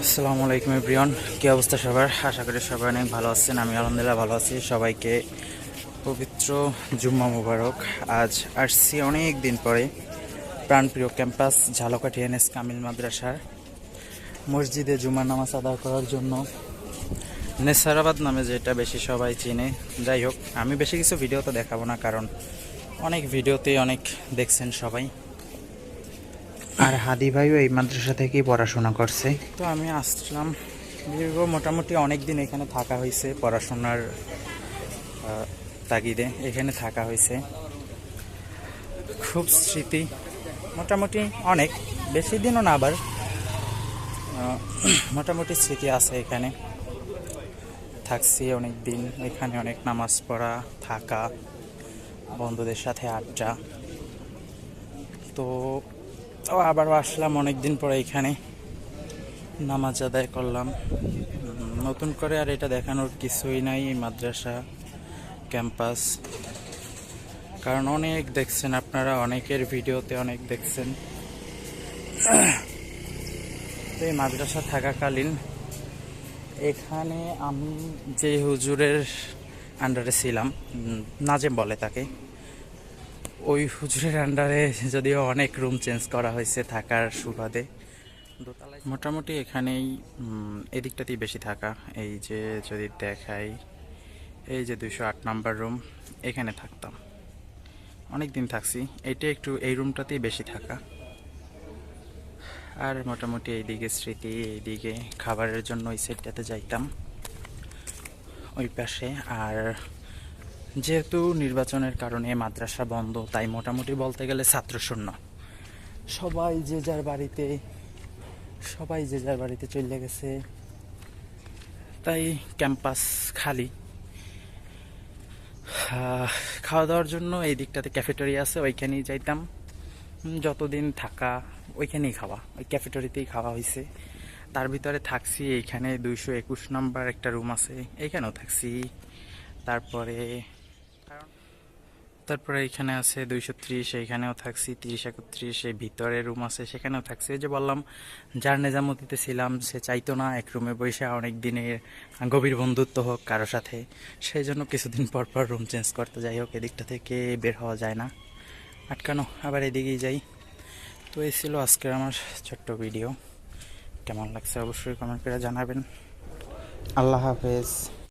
আসসালামু আলাইকুম প্রিয়ন কী অবস্থা সবার? আশা করি সবাই অনেক ভালো আছেন। আমি আলহামদুলিল্লাহ ভালো আছি। সবাইকে পবিত্র জুম্মা মুবারক। আজ আসছি অনেক দিন পরে প্রাণপ্রিয় ক্যাম্পাস ঝালকাঠি এনএস কামিল মাদ্রাসার মসজিদে জুমার নামাজ আদায় করার জন্য। নেসারাবাদ নামে যেটা বেশি সবাই চিনে। যাই হোক, আমি বেশি কিছু ভিডিও তো দেখাবো না, কারণ অনেক ভিডিওতে অনেক দেখছেন সবাই। আর হাদি ভাইও এই মাদ্রাসা থেকেই পড়াশোনা করছে। তো আমি আসলাম। দীর্ঘ মোটামুটি অনেক দিন এখানে থাকা হয়েছে, পড়াশোনার তাগিদে এখানে থাকা হয়েছে। খুব স্মৃতি, মোটামুটি অনেক, বেশি দিনও না আবার মোটামুটি স্মৃতি আছে এখানে। থাকছি অনেক দিন এখানে অনেক নামাজ পড়া, থাকা, বন্ধুদের সাথে আড্ডা। তো তো আবারও আসলাম অনেক দিন পরে এখানে। নামাজ আদায় করলাম। নতুন করে আর এটা দেখানোর কিছুই নাই, এই মাদ্রাসা, ক্যাম্পাস। কারণ অনেক দেখছেন আপনারা, অনেকের ভিডিওতে অনেক দেখছেন। তো এই মাদ্রাসা থাকাকালীন এখানে আমি যে হুজুরের আন্ডারে ছিলাম নাজেম বলে তাকে। ওই হুজুরের আন্ডারে যদিও অনেক রুম চেঞ্জ করা হয়েছে থাকার সুবাদে। দোতলায় মোটামুটি এখানেই এদিকটাতেই বেশি থাকা। এই যে যদি দেখাই, এই যে দুশো আট নাম্বার রুম এখানে থাকতাম। অনেক দিন থাকছি। এইটা একটু এই রুমটাতেই বেশি থাকা। আর মোটামুটি এইদিকে স্মৃতি, এইদিকে খাবারের জন্য ওই সাইডটাতে যাইতাম। ওই পাশে আর যেহেতু নির্বাচনের কারণে মাদ্রাসা বন্ধ, তাই মোটামুটি বলতে গেলে ছাত্র শূন্য সবাই যে যার বাড়িতে, সবাই যে যার বাড়িতে চলে গেছে, তাই ক্যাম্পাস খালি। খাওয়া দাওয়ার জন্য এই দিকটাতে ক্যাফেটেরিয়া আছে, ওইখানেই যাইতাম। যতদিন থাকা, ওইখানেই খাওয়া, ওই ক্যাফেটরিতেই খাওয়া হয়েছে তার ভিতরে থাকছি, এইখানে দুইশো একুশ নাম্বার একটা রুম আছে, এইখানেও থাকছি। তারপরে তারপরে এখানে আছে দুইশো ত্রিশ এইখানেও থাকছি তিরিশ একত্রিশ এই ভিতরে রুম আছে সেখানেও থাকছি। ওই যে বললাম যার নেজামতিতে ছিলাম সে চাইতো না এক রুমে বসে অনেক দিনের গভীর বন্ধুত্ব হোক কারও সাথে। সেই জন্য কিছুদিন পর পর রুম চেঞ্জ করতে যাই হোক এদিকটা থেকে বের হওয়া যায় না। আটকানো আবার এদিকেই যাই। তো এই ছিল আজকের আমার ছোট্ট ভিডিও কেমন লাগছে অবশ্যই কমেন্ট করে জানাবেন। আল্লাহ হাফেজ।